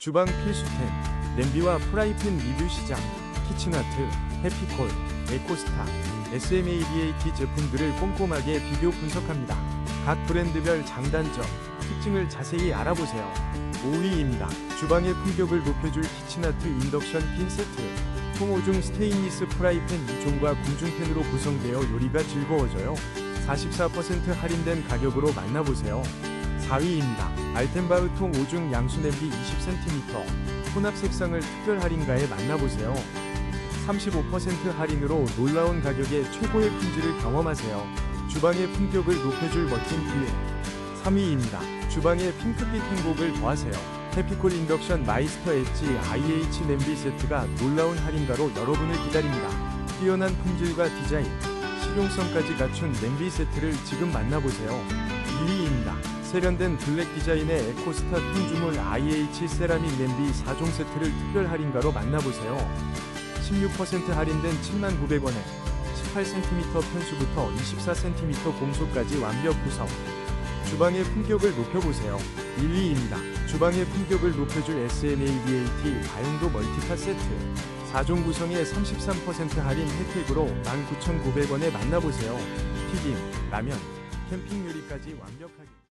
주방 필수템, 냄비와 프라이팬 리뷰 시장, 키친아트, 해피콜, 에코스타, SMADAT 제품들을 꼼꼼하게 비교 분석합니다. 각 브랜드별 장단점, 특징을 자세히 알아보세요. 5위입니다. 주방의 품격을 높여줄 키친아트 인덕션 핀 세트. 통오중 스테인리스 프라이팬 2종과 궁중팬으로 구성되어 요리가 즐거워져요. 44% 할인된 가격으로 만나보세요. 4위입니다. 알텐바흐 통 5중 양수 냄비 20cm. 혼합 색상을 특별 할인가에 만나보세요. 35% 할인으로 놀라운 가격에 최고의 품질을 경험하세요. 주방의 품격을 높여줄 멋진 기회. 3위입니다. 주방의 핑크빛 행복을 더하세요. 해피콜 인덕션 마이스터 엣지 IH 냄비 세트가 놀라운 할인가로 여러분을 기다립니다. 뛰어난 품질과 디자인, 실용성까지 갖춘 냄비 세트를 지금 만나보세요. 2위입니다. 세련된 블랙 디자인의 에코스타 통주물 IH 세라믹 냄비 4종 세트를 특별 할인가로 만나보세요. 16% 할인된 7,900원에 18cm 편수부터 24cm 공소까지 완벽 구성. 주방의 품격을 높여보세요. 1위입니다. 주방의 품격을 높여줄 SMADAT 다용도 멀티카 세트. 4종 구성에 33% 할인 혜택으로 19,900원에 만나보세요. 튀김, 라면, 캠핑 요리까지 완벽하게.